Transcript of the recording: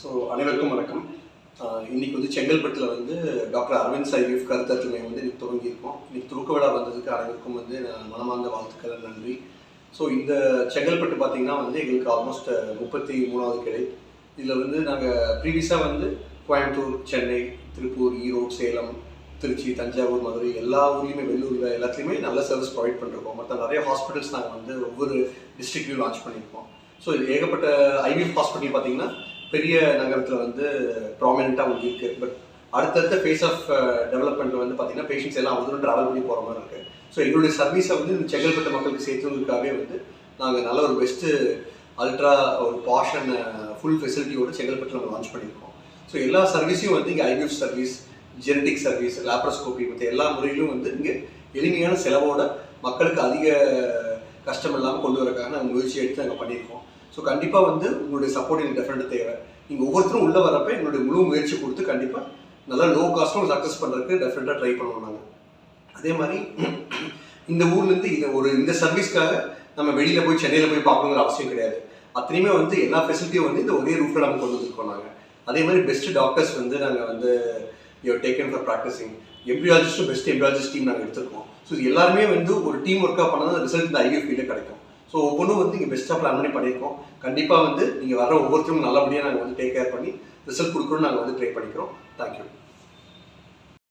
So அனைவருக்கும் வணக்கம். இன்னைக்கு வந்து செங்கல்பட்டில் வந்து டாக்டர் அரவிந்த் ஐவிஎஃப் கருத்தரங்கை வந்து இன்னைக்கு துவங்கியிருக்கோம். இன்னைக்கு துவக்க விழா வந்ததுக்கு அனைவருக்கும் வந்து நான் மனமார்ந்த வாழ்த்துக்கள் நன்றி. ஸோ இந்த செங்கல்பட்டு பார்த்தீங்கன்னா வந்து எங்களுக்கு ஆல்மோஸ்ட் முப்பத்தி மூணாவது கிளை. இதில் வந்து நாங்கள் ப்ரீவியஸாக வந்து கோயம்புத்தூர் சென்னை திருப்பூர் ஈரோடு சேலம் திருச்சி தஞ்சாவூர் மதுரை எல்லா ஊர்லேயுமே வெள்ளூரில் எல்லாத்துலேயுமே நல்ல சர்வீஸ் ப்ரொவைட் பண்ணிருக்கோம் மற்ற நிறைய ஹாஸ்பிட்டல்ஸ் நாங்கள் வந்து ஒவ்வொரு டிஸ்ட்ரிக்ட்லையும் லான்ச் பண்ணியிருக்கோம். ஸோ இது ஏகப்பட்ட ஐவிஎஃப் ஹாஸ்பிட்டல் பார்த்தீங்கன்னா பெரிய நகரத்தில் வந்து ப்ராமினெண்ட்டாக உங்களுக்கு இருக்குது பட் அடுத்தடுத்த ஃபேஸ் ஆஃப் டெவலப்மெண்ட்டில் வந்து பார்த்தீங்கன்னா பேஷண்ட்ஸ் எல்லாம் அவ்வளோ ட்ராவல் பண்ணி போகிற மாதிரி இருக்குது ஸோ எங்களுடைய சர்வீஸை வந்து இந்த செங்கல்பட்டு மக்களுக்கு சேர்த்துவதற்காகவே வந்து நாங்கள் நல்ல ஒரு பெஸ்ட்டு அல்ட்ரா ஒரு பாஷன் ஃபுல் ஃபெசிலிட்டியோடு செங்கல்பட்டு நம்ம லான்ச் பண்ணியிருக்கோம் ஸோ எல்லா சர்வீஸையும் வந்து இங்கே IVF service genetic service laparoscopy மற்ற எல்லா முறையிலும் வந்து இங்கே எளிமையான செலவோட மக்களுக்கு அதிக கஷ்டம் இல்லாமல் கொண்டு வரக்காக நாங்கள் முயற்சி எடுத்து நாங்கள் பண்ணியிருக்கோம். ஸோ கண்டிப்பாக வந்து உங்களுடைய சப்போர்ட் எனக்கு டெஃபினட்டாக தேவை. நீங்கள் ஒவ்வொருத்தரும் உள்ளே வரப்ப எங்களுடைய முழு முயற்சி கொடுத்து கண்டிப்பாக நல்லா லோ காஸ்ட்டும் சக்ஸஸ் பண்ணுறதுக்கு டெஃபினட்டாக ட்ரை பண்ணுவோம் நாங்கள் அதே மாதிரி இந்த ஊர்லேருந்து இதை ஒரு இந்த சர்வீஸ்க்காக நம்ம வெளியில் போய் சென்னையில் போய் பார்க்கணுங்கிற அவசியம் கிடையாது. அத்தனையுமே வந்து எல்லா ஃபெசிலிட்டியும் வந்து இந்த ஒரே ரூஃபில் நம்ம கொண்டு வந்துருக்கோம் நாங்கள் அதே மாதிரி பெஸ்ட்டு டாக்டர்ஸ் வந்து நாங்கள் வந்து யூ டேக்கன் ஃபார் ப்ராக்டிசிங் எம்பியாலஜிஸ்ட்டும் பெஸ்ட் எம்பியாலஜிஸ்ட் டீம் நாங்கள் எடுத்துருக்கோம். ஸோ இது எல்லாருமே வந்து ஒரு டீம் ஒர்க்காக பண்ணால் ரிசல்ட் இந்த ஐவிஎஃப் ஃபீல்டில் கிடைக்கும். ஸோ ஒவ்வொன்றும் வந்து இங்கே பெஸ்ட்டாக பிளான் பண்ணி பண்ணியிருக்கோம். கண்டிப்பாக வந்து நீங்கள் வர ஒவ்வொருத்தரும் நல்லபடியாக நாங்கள் வந்து டேக் கேர் பண்ணி ரிசல்ட் கொடுக்கணும்னு நாங்கள் வந்து ட்ரை பண்ணிக்கிறோம். தேங்க்யூ